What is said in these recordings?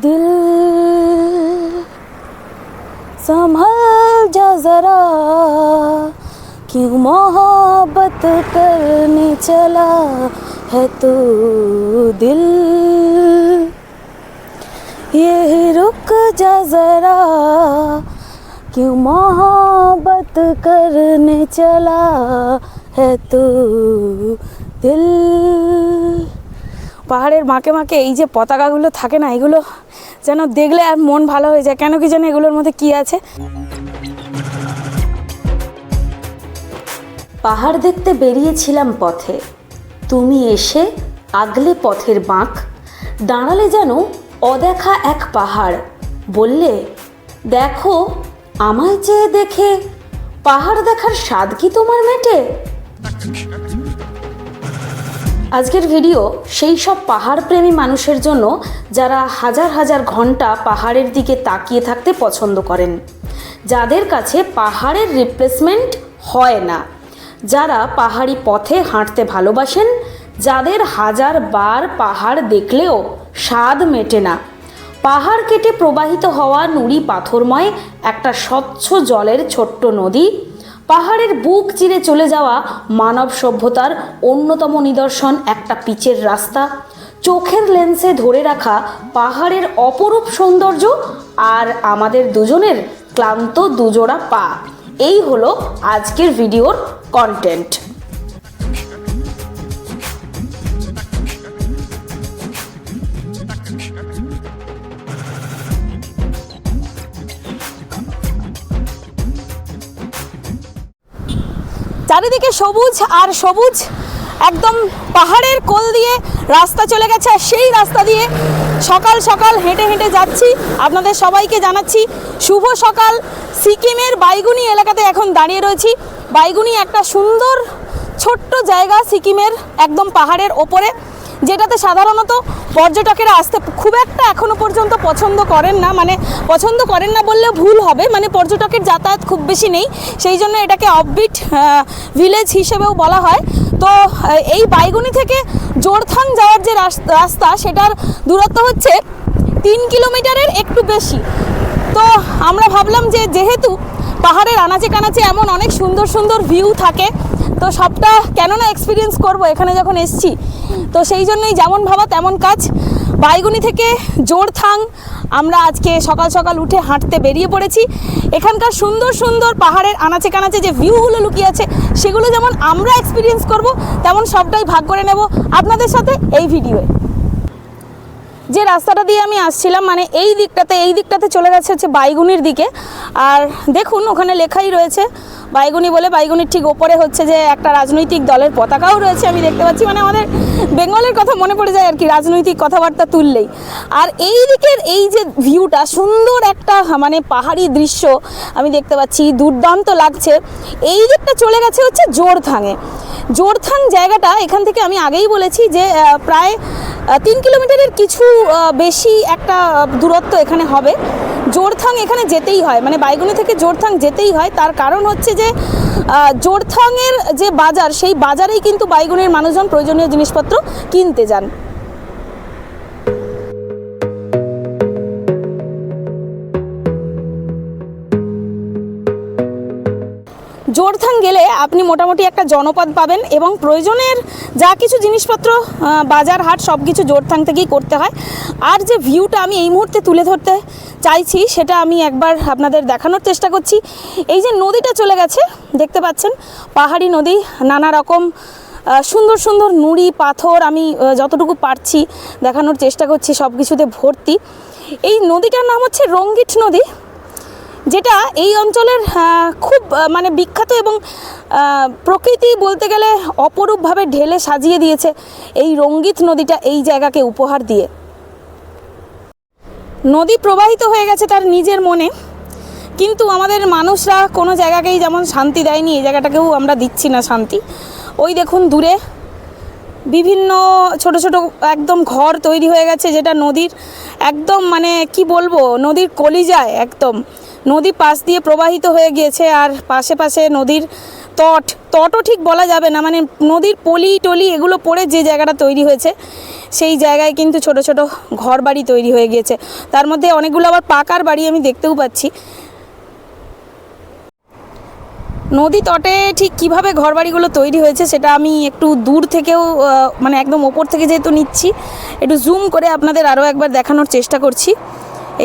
दिल संभल जा जरा क्यों मोहब्बत करने चला है तू दिल ये रुक जा जरा क्यों मोहब्बत करने चला है तू दिल পাহাড়ের মাকে মাকে এই যে পতাকাগুলো থাকে না এগুলো যেন দেখলে আর মন ভালো হয়ে যায়। কেন কি যেন এগুলোর মধ্যে কি আছে? পাহাড় দেখতে বেরিয়েছিলাম পথে। তুমি এসে আগলে পথের বাঁক, দাঁড়ালে যেন অদেখা এক পাহাড়। বললে, দেখো, আমায় চেয়ে দেখে পাহাড় দেখার স্বাদ কি তোমার মেটে? আজকের ভিডিও সেই সব পাহাড়প্রেমী মানুষের জন্য যারা হাজার হাজার ঘণ্টা পাহাড়ের দিকে তাকিয়ে থাকতে পছন্দ করেন। যাদের কাছে পাহাড়ের রিপ্লেসমেন্ট হয় না। যারা পাহাড়ি পথে হাঁটতে ভালোবাসেন, যাদের হাজার বার পাহাড় দেখলেও স্বাদ মেটে না। পাহাড় কেটে প্রবাহিত হওয়া নুড়ি পাথরময় একটা স্বচ্ছ জলের ছোট্ট নদী পাহাড়ের বুক চিরে চলে যাওয়া মানব সভ্যতার অন্যতম নিদর্শন একটা পিচের রাস্তা। চোখের লেন্সে ধরে রাখা পাহাড়ের অপরূপ সৌন্দর্য আর আমাদের দুজনের ক্লান্ত দুজোড়া পা। এই হলো আজকের ভিডিওর কন্টেন্ট চারিদিকে সবুজ আর সবুজ একদম পাহাড়ের কোল দিয়ে রাস্তা চলে গেছে। আর সেই রাস্তা দিয়ে সকাল সকাল হেঁটে হেঁটে যাচ্ছি। আপনাদের সবাইকে জানাচ্ছি, শুভ সকাল। সিকিমের বাইগুনি এলাকাতে এখন দাঁড়িয়ে রয়েছি। বাইগুনি একটা সুন্দর ছোট্ট জায়গা সিকিমের একদম পাহাড়ের ওপরে। যেটাতে সাধারণত পর্যটকেরা আসতে খুব একটা এখনও পর্যন্ত পছন্দ করেন না মানে পছন্দ করেন না বললে ভুল হবে মানে পর্যটকের যাতায়াত খুব বেশি নেই, সেই জন্য এটাকে অফবিট ভিলেজ হিসেবেও বলা হয়। তো এই বাইগুনি থেকে জোরথাং যাওয়ার যে রাস- রাস্তা, সেটার দূরত্ব হচ্ছে তিন কিলোমিটারের একটু বেশি। তো, আমরা ভাবলাম যে যেহেতু পাহাড়ের আনাচে কানাচে এমন অনেক সুন্দর সুন্দর ভিউ থাকে তো সবটা কেন না এক্সপিরিয়েন্স করব এখানে যখন এসছি? তো সেই জন্যই যেমন ভাবা তেমন কাজ। বাইগুনি থেকে জোর থাং আমরা আজকে সকাল সকাল উঠে হাঁটতে বেরিয়ে পড়েছি। এখানকার সুন্দর সুন্দর পাহাড়ের আনাচে কানাচে যে ভিউগুলো লুকিয়ে আছে, সেগুলো যেমন আমরা এক্সপিরিয়েন্স করব, তেমন সবটাই ভাগ করে নেব আপনাদের সাথে এই ভিডিওয়ে যে রাস্তাটা দিয়ে আমি আসছিলাম মানে এই দিকটাতে এই দিকটাতে চলে গেছে হচ্ছে বাইগুনির দিকে। আর দেখুন, ওখানে লেখাই রয়েছে, বাইগুনি বলে বাইগুনির ঠিক ওপরে হচ্ছে যে একটা রাজনৈতিক দলের পতাকাও রয়েছে, আমি দেখতে পাচ্ছি। মানে আমাদের বেঙ্গলের কথা মনে পড়ে যায় আর কি, রাজনৈতিক কথাবার্তা তুললেই। আর এই দিকের এই যে ভিউটা, সুন্দর একটা মানে পাহাড়ি দৃশ্য আমি দেখতে পাচ্ছি, দুর্দান্ত লাগছে। এই দিকটা চলে গেছে হচ্ছে জোরথাঙে। জোরথাং জায়গাটা এখান থেকে আমি আগেই বলেছি যে প্রায় তিন কিলোমিটারের কিছু বেশি একটা দূরত্ব এখানে হবে। জোরথাং এখানে যেতেই হয় মানে বাইগুনি থেকে জোরথাং যেতেই হয়। তার কারণ হচ্ছে যে জোরথংয়ের যে বাজার, সেই বাজারেই কিন্তু বাইগুনের মানুষজন প্রয়োজনীয় জিনিসপত্র কিনতে যান। গেলে আপনি মোটামুটি একটা জনপদ পাবেন এবং প্রয়োজনের যা কিছু জিনিসপত্র বাজার হাট সব কিছু জোর জোরথাং থেকেই করতে হয়। আর যে ভিউটা আমি এই মুহূর্তে তুলে ধরতে চাইছি, সেটা আমি একবার আপনাদের দেখানোর চেষ্টা করছি। এই যে নদীটা চলে গেছে, দেখতে পাচ্ছেন, পাহাড়ি নদী, নানা রকম সুন্দর সুন্দর নুড়ি, পাথর আমি যতটুকু পারছি দেখানোর চেষ্টা করছি সব কিছুতে ভর্তি। এই নদীটার নাম হচ্ছে রঙ্গিট নদী। যেটা এই অঞ্চলের খুব মানে বিখ্যাত এবং প্রকৃতি বলতে গেলে অপরূপভাবে ঢেলে সাজিয়ে দিয়েছে এই রঙ্গিত নদীটা এই জায়গাকে উপহার দিয়ে। নদী প্রবাহিত হয়ে গেছে তার নিজের মনে, কিন্তু আমাদের মানুষরা কোনো জায়গাকেই যেমন শান্তি দেয়নি, এই জায়গাটাকেও আমরা দিচ্ছি না শান্তি। ওই দেখুন দূরে বিভিন্ন ছোট ছোট একদম ঘর তৈরি হয়ে গেছে, যেটা নদীর একদম মানে কি বলব, নদীর কলিজায় একদম। নদী পাশ দিয়ে প্রবাহিত হয়ে গিয়েছে আর পাশে পাশে নদীর তট। তটও ঠিক বলা যাবে না মানে নদীর পলি টলি এগুলো পড়ে যে জায়গাটা তৈরি হয়েছে, সেই জায়গায় কিন্তু ছোট ছোট ঘর বাড়ি তৈরি হয়ে গিয়েছে। তার মধ্যে অনেকগুলো আবার পাকার বাড়ি আমি দেখতেও পাচ্ছি। নদী তটে ঠিক কীভাবে ঘরবাড়িগুলো তৈরি হয়েছে সেটা আমি একটু দূর থেকেও মানে একদম ওপর থেকে যেহেতু নিচ্ছি, একটু জুম করে আপনাদের আরও একবার দেখানোর চেষ্টা করছি।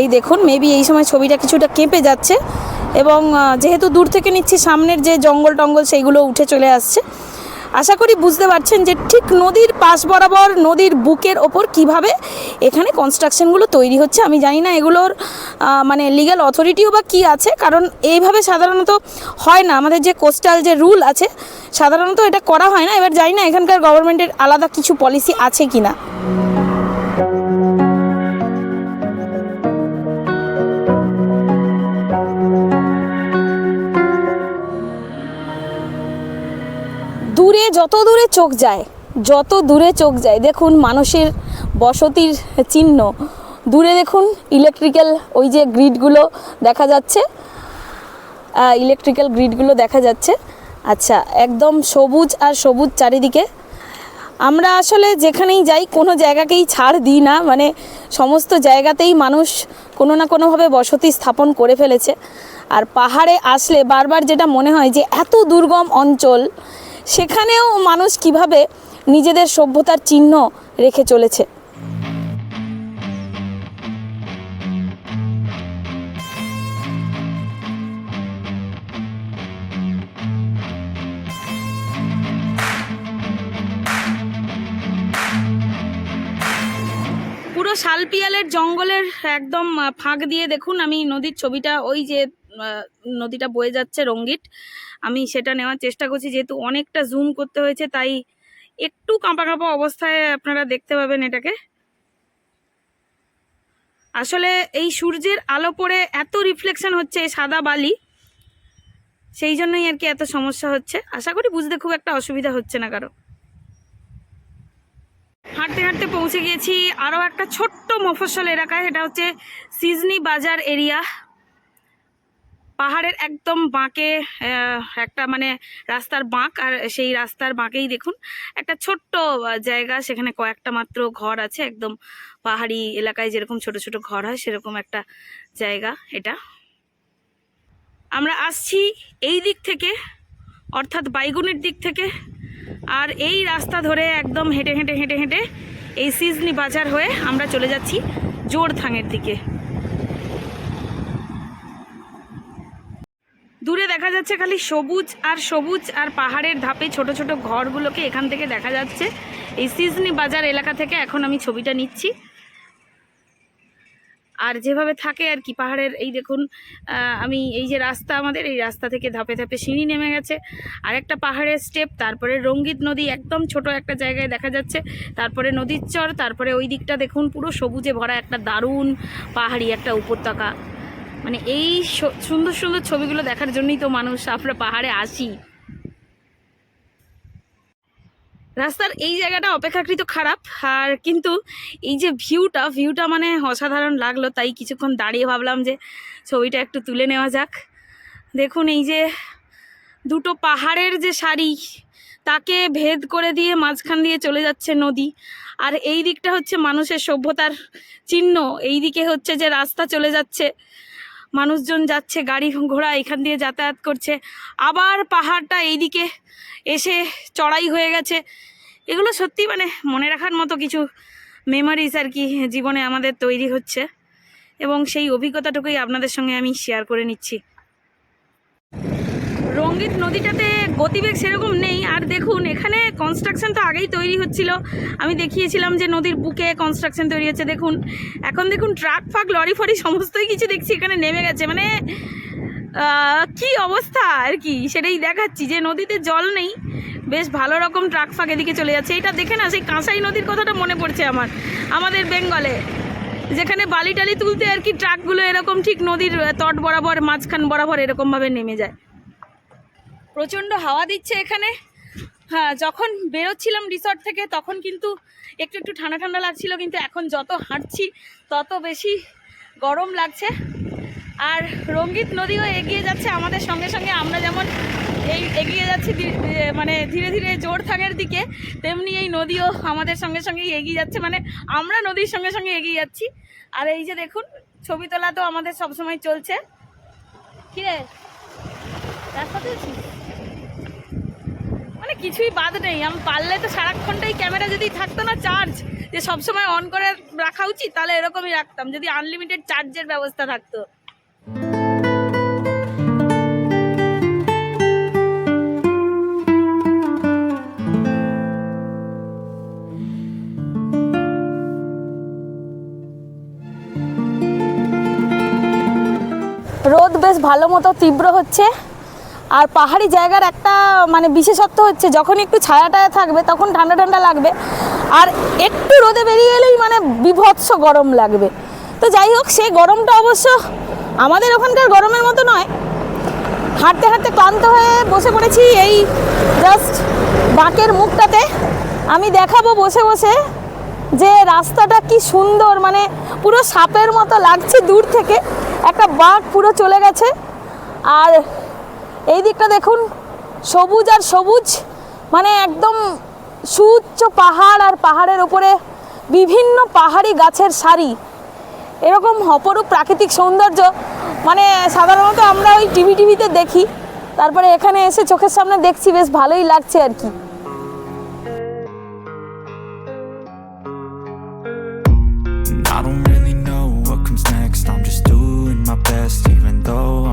এই দেখুন মেবি এই সময় ছবিটা কিছুটা কেঁপে যাচ্ছে এবং যেহেতু দূর থেকে নিচ্ছি, সামনের যে জঙ্গল টঙ্গল সেইগুলো উঠে চলে আসছে। আশা করি বুঝতে পারছেন যে ঠিক নদীর পাশ বরাবর, নদীর বুকের ওপর কীভাবে এখানে কনস্ট্রাকশনগুলো তৈরি হচ্ছে, আমি জানি না এগুলোর মানে লিগ্যাল অথরিটিও বা কী আছে, কারণ এইভাবে সাধারণত হয় না। আমাদের যে কোস্টাল যে রুল আছে, সাধারণত এটা করা হয় না। এবার জানি না এখানকার গভর্নমেন্টের আলাদা কিছু পলিসি আছে কি না যত দূরে চোখ যায়, যত দূরে চোখ যায়, দেখুন মানুষের বসতির চিহ্ন। দূরে দেখুন ইলেকট্রিক্যাল ওই যে গ্রিডগুলো দেখা যাচ্ছে। ইলেকট্রিক্যাল গ্রিডগুলো দেখা যাচ্ছে। আচ্ছা একদম সবুজ আর সবুজ চারিদিকে। আমরা আসলে যেখানেই যাই, কোনো জায়গাকেই ছাড় দিই না। মানে সমস্ত জায়গাতেই মানুষ কোনো না কোনোভাবে বসতি স্থাপন করে ফেলেছে। আর পাহাড়ে আসলে বারবার যেটা মনে হয় যে এত দুর্গম অঞ্চল সেখানেও মানুষ কীভাবে নিজেদের সভ্যতার চিহ্ন রেখে চলেছে? পুরো শালপিয়ালের জঙ্গলের একদম ফাঁক দিয়ে দেখুন, আমি নদীর ছবিটা, ওই যে নদীটা বয়ে যাচ্ছে রঙ্গিত আমি সেটা নেওয়ার চেষ্টা করছি, যেহেতু অনেকটা জুম করতে হয়েছে, তাই একটু কাঁপা কাঁপা অবস্থায় আপনারা দেখতে পাবেন এটাকে। আসলে এই সূর্যের আলো পড়ে এত রিফ্লেকশন হচ্ছে সাদা বালি, সেই জন্যই আর কি এত সমস্যা হচ্ছে। আশা করি বুঝতে খুব একটা অসুবিধা হচ্ছে না কারও। হাঁটতে হাঁটতে পৌঁছে গিয়েছি, আরও একটা ছোট্ট মফস্বল এলাকায় এটা হচ্ছে সিজনি বাজার এরিয়া। পাহাড়ের একদম বাঁকে একটা মানে রাস্তার বাঁক, আর সেই রাস্তার বাঁকেই দেখুন একটা ছোট্ট জায়গা, সেখানে কয়েকটা মাত্র ঘর আছে, একদম পাহাড়ি এলাকায় যেরকম ছোট ছোট ঘর হয়, সেরকম একটা জায়গা এটা। আমরা আসছি এই দিক থেকে, অর্থাৎ বাইগুনের দিক থেকে, আর এই রাস্তা ধরে একদম হেঁটে হেঁটে হেঁটে হেঁটে এই সিজনি বাজার হয়ে আমরা চলে যাচ্ছি জোরথাঙের দিকে। দূরে দেখা যাচ্ছে খালি সবুজ আর সবুজ আর পাহাড়ের ধাপে ছোট ছোট ঘরগুলোকে এখান থেকে দেখা যাচ্ছে। এই সিজনি বাজার এলাকা থেকে এখন আমি ছবিটা নিচ্ছি। আর যেভাবে থাকে আর কি পাহাড়ের, এই দেখুন আমি এই যে রাস্তা আমাদের, এই রাস্তা থেকে ধাপে ধাপে সিঁড়ি নেমে গেছে। আর একটা পাহাড়ের স্টেপ, তারপরে রঙ্গিত নদী, একদম ছোট একটা জায়গায় দেখা যাচ্ছে। তারপরে নদীর চর, তারপরে ওই দিকটা দেখুন, পুরো সবুজে ভরা একটা দারুণ পাহাড়ি একটা উপত্যকা। মানে এই সুন্দর সুন্দর ছবিগুলো দেখার জন্যই তো মানুষ আমরা পাহাড়ে আসি। রাস্তার এই জায়গাটা অপেক্ষাকৃত খারাপ, আর কিন্তু এই যে ভিউটা ভিউটা মানে অসাধারণ লাগল, তাই কিছুক্ষণ দাঁড়িয়ে ভাবলাম যে ছবিটা একটু তুলে নেওয়া যাক। দেখুন এই যে দুটো পাহাড়ের যে সারি, তাকে ভেদ করে দিয়ে মাঝখান দিয়ে চলে যাচ্ছে নদী। আর এই দিকটা হচ্ছে মানুষের সভ্যতার চিহ্ন, এই দিকে হচ্ছে যে রাস্তা চলে যাচ্ছে। মানুষজন যাচ্ছে, গাড়ি ঘোড়া এখান দিয়ে যাতায়াত করছে। আবার পাহাড়টা এইদিকে এসে চড়াই হয়ে গেছে। এগুলো সত্যি মানে মনে রাখার মতো কিছু মেমোরিজ আর কি জীবনে আমাদের তৈরি হচ্ছে। এবং সেই অভিজ্ঞতাটুকুই আপনাদের সঙ্গে আমি শেয়ার করে নিচ্ছি। রঙ্গিত নদীটাতে গতিবেগ সেরকম নেই। আর দেখুন, এখানে কনস্ট্রাকশন তো আগেই তৈরি হচ্ছিল। আমি দেখিয়েছিলাম যে নদীর বুকে কনস্ট্রাকশন তৈরি হচ্ছে। দেখুন, এখন দেখুন, ট্রাক, ফাক, লরি, ফরি, সমস্তই কিছু দেখছি এখানে নেমে গেছে। মানে কি অবস্থা আর কি? সেটাই দেখাচ্ছি যে নদীতে জল নেই। বেশ ভালো রকম ট্রাক, ফাঁক এদিকে চলে যাচ্ছে। এটা দেখে না, সেই কাঁসাই নদীর কথাটা মনে পড়ছে আমার, আমাদের বেঙ্গলে। যেখানে বালি টালি তুলতে আর কি ট্রাকগুলো এরকম ঠিক নদীর তট বরাবর, মাঝখান বরাবর এরকমভাবে নেমে যায়। প্রচণ্ড হাওয়া দিচ্ছে এখানে। হ্যাঁ যখন বেরোচ্ছিলাম রিসর্ট থেকে, তখন কিন্তু একটু একটু ঠান্ডা ঠান্ডা লাগছিল, কিন্তু এখন যত হাঁটছি, তত বেশি গরম লাগছে। আর রঙ্গিত নদীও এগিয়ে যাচ্ছে আমাদের সঙ্গে সঙ্গে। আমরা যেমন এই এগিয়ে যাচ্ছি মানে ধীরে ধীরে জোর থাকের দিকে, তেমনি এই নদীও আমাদের সঙ্গে সঙ্গে এগিয়ে যাচ্ছে মানে আমরা নদীর সঙ্গে সঙ্গে এগিয়ে যাচ্ছি। আর এই যে দেখুন, ছবি তোলা তো আমাদের সবসময় চলছে। কিরে রাস্তাতে আছিস? কিছুই বাদ নেই। আমি পারলে তো সারাক্ষণটাই ক্যামেরা যদি থাকতো না চার্জ যে সবসময় অন করে রাখা উচিত, তাহলে এরকমই রাখতাম, যদি আনলিমিটেড চার্জের ব্যবস্থা থাকতো। রোদ বেশ ভালো মতো তীব্র হচ্ছে। আর পাহাড়ি জায়গার একটা মানে বিশেষত্ব হচ্ছে যখন একটু ছায়া টায়া থাকবে তখন ঠান্ডা ঠান্ডা লাগবে। আর একটু রোদে বেরিয়ে এলেই মানে বিভৎস গরম লাগবে। তো যাই হোক, সেই গরমটা অবশ্য আমাদের ওখানকার গরমের মতো নয়। হাঁটতে হাঁটতে ক্লান্ত হয়ে বসে পড়েছি এই জাস্ট বাঁকের মুখটাতে। আমি দেখাবো বসে বসে যে রাস্তাটা কি সুন্দর মানে পুরো সাপের মতো লাগছে দূর থেকে। একটা বাঁক পুরো চলে গেছে। আর এই দিকটা দেখুন, সবুজ আর সবুজ মানে একদম সুউচ্চ পাহাড় আর পাহাড়ের ওপরে বিভিন্ন পাহাড়ি গাছের সারি। এরকম অপরূপ প্রাকৃতিক সৌন্দর্য মানে সাধারণত আমরা ওই টিভি টিভিতে দেখি। তারপরে এখানে এসে চোখের সামনে দেখছি, বেশ ভালোই লাগছে আর কি।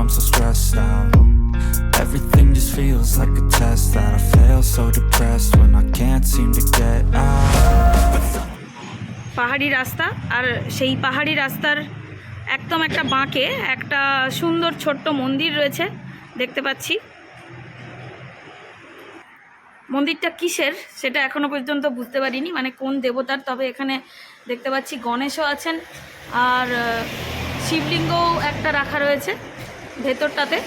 I'm so stressed out. Everything just feels like a test that I fail so depressed when I can't seem to get out. পাহাড়ি রাস্তা আর সেই পাহাড়ি রাস্তার একদম একটা বাঁকে একটা সুন্দর ছোট্ট মন্দির রয়েছে, দেখতে পাচ্ছি মন্দিরটা কিসের সেটা এখনও পর্যন্ত বুঝতে পারিনি মানে কোন দেবতার, তবে এখানে দেখতে পাচ্ছি গণেশও আছেন আর শিবলিঙ্গও একটা রাখা রয়েছে ভেতরটাতে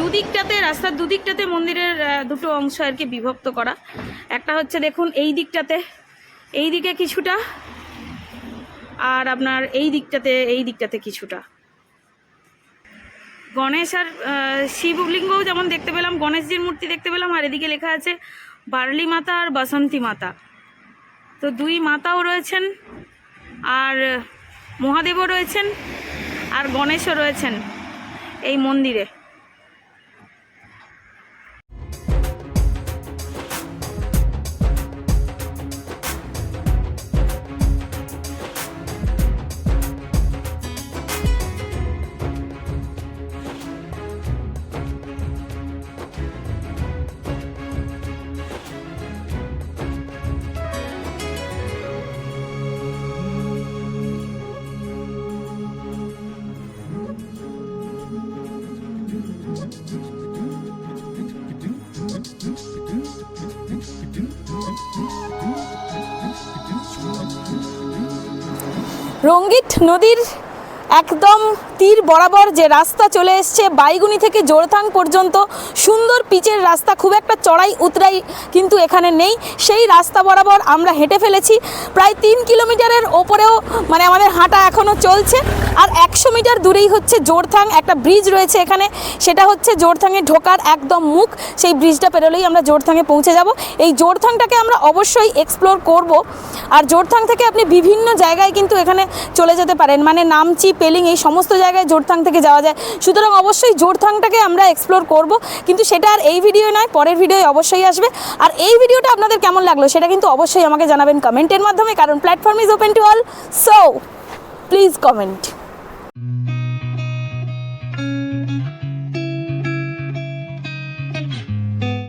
দুদিকটাতে, রাস্তার দুদিকটাতে মন্দিরের দুটো অংশ আর কি বিভক্ত করা। একটা হচ্ছে দেখুন এই দিকটাতে, এই দিকে কিছুটা, আর আপনার এই দিকটাতে এই দিকটাতে কিছুটা। গণেশ আর শিবলিঙ্গও যেমন দেখতে পেলাম, গণেশজির মূর্তি দেখতে পেলাম, আর এদিকে লেখা আছে বার্লি মাতা আর বাসন্তী মাতা। তো দুই মাতাও রয়েছেন, আর মহাদেবও রয়েছেন, আর গণেশও রয়েছেন এই মন্দিরে। রঙ্গিত নদীর একদম তীর বরাবর যে রাস্তা চলে এসছে, বাইগুনি থেকে জোরথাং পর্যন্ত সুন্দর পিচের রাস্তা, খুব একটা চড়াই উতরাই কিন্তু এখানে নেই। সেই রাস্তা বরাবর আমরা হেঁটে ফেলেছি। প্রায় তিন কিলোমিটারের ওপরেও মানে আমাদের হাঁটা এখনও চলছে। আর একশো মিটার দূরেই হচ্ছে জোরথাং, একটা ব্রিজ রয়েছে এখানে। সেটা হচ্ছে জোরথাঙে ঢোকার একদম মুখ। সেই ব্রিজটা পেরোলেই আমরা জোরথাঙে পৌঁছে যাব। এই জোরথাংটাকে আমরা অবশ্যই এক্সপ্লোর করব। আর জোরথাং থেকে আপনি বিভিন্ন জায়গায় কিন্তু এখানে চলে যেতে পারেন। মানে নামচি, পেলিং, এই সমস্ত জায়গায় জোরথাং থেকে যাওয়া যায়। সুতরাং অবশ্যই জোরথাংটাকে আমরা এক্সপ্লোর করব। কিন্তু সেটা আর এই ভিডিও নয়, পরের ভিডিও অবশ্যই আসবে। আর এই ভিডিওটা আপনাদের কেমন লাগল সেটা কিন্তু অবশ্যই আমাকে জানাবেন কমেন্টের মাধ্যমে, কারণ platform is open to all so please comment